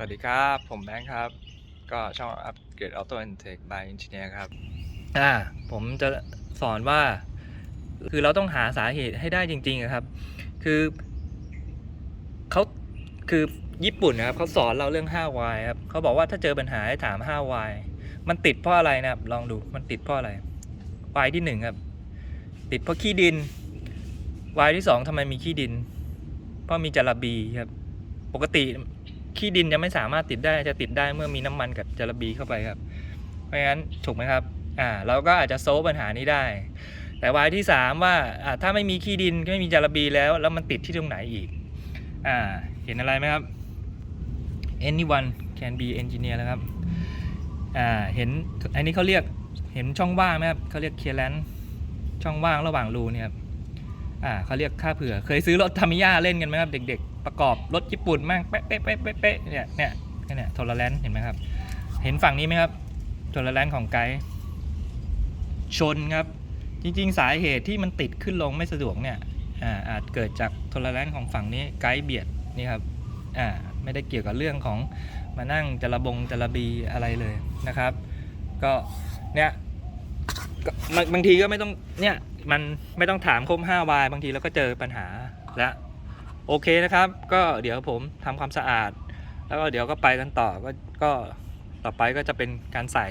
สวัสดีครับ ผมแบงค์ครับ ก็ช่องอัปเกรดออโต้ n อนเทคบายอินจิเนียร์ครับอ่าผมจะสอนว่า คือเราต้องหาสาเหตุให้ได้จริงๆครับ คือเขาคือญี่ปุ่นนะครับเขาสอนเราเรื่อง 5Y ครับเขาบอกว่าถ้าเจอปัญหาให้ถาม 5Y มันติดเพราะอะไรนะครับ ลองดูมันติดเพราะอะไร Y ที่หนึ่งครับ ติดเพราะขี้ดิน Y ที่สองทำไมมีขี้ดิน เพราะมีจาระบีครับ ปกติ ขี้ดินจะไม่สามารถติดได้จะติดได้เมื่อมีน้ำมันกับจาระบีเข้าไปครับ เพราะงั้นถูกไหมครับอ่าเราก็อาจจะโซฟปัญหานี้ได้ แต่วายที่ 3 ว่าอ่าถ้าไม่มีขี้ดินไม่มีจาระบีแล้ว แล้วมันติดที่ตรงไหนอีกอ่าเห็นอะไรไหมครับ anyone can be engineer แล้วครับอ่าเห็นอันนี้เขาเรียกเห็นช่องว่างไหมครับเขาเรียก clearance ช่องว่างระหว่างรูเนี่ยครับ อ่าเขาเรียกค่าเผื่อ เคยซื้อรถทามิยาเล่นกันไหมครับ เด็กๆ ประกอบรถญี่ปุ่นม่งเป๊ะเป๊ะเป๊ะเป๊ะเนี่ยเนี่ยเนี่ยโทรแลนเห็นไหมครับ เห็นฝั่งนี้ไหมครับโทรแลนของไกด์ชนครับ จริงๆ สาเหตุที่มันติดขึ้นลงไม่สะดวกเนี่ยอ่าอาจเกิดจากโทรแลนของฝั่งนี้ไกด์เบียดนี่ครับอ่าไม่ได้เกี่ยวกับเรื่องของมานั่งจระบงจระบีอะไรเลยนะครับ ก็เนี่ย ก็บางบางทีก็ไม่ต้องเนี่ยมันไม่ต้องถามครบ5วายบางทีเราก็เจอปัญหาแล้วโอเคนะครับ ก็เดี๋ยวผมทำความสะอาด แล้วก็เดี๋ยวก็ไปกันต่อก็ก็ต่อไปก็จะเป็นการใส่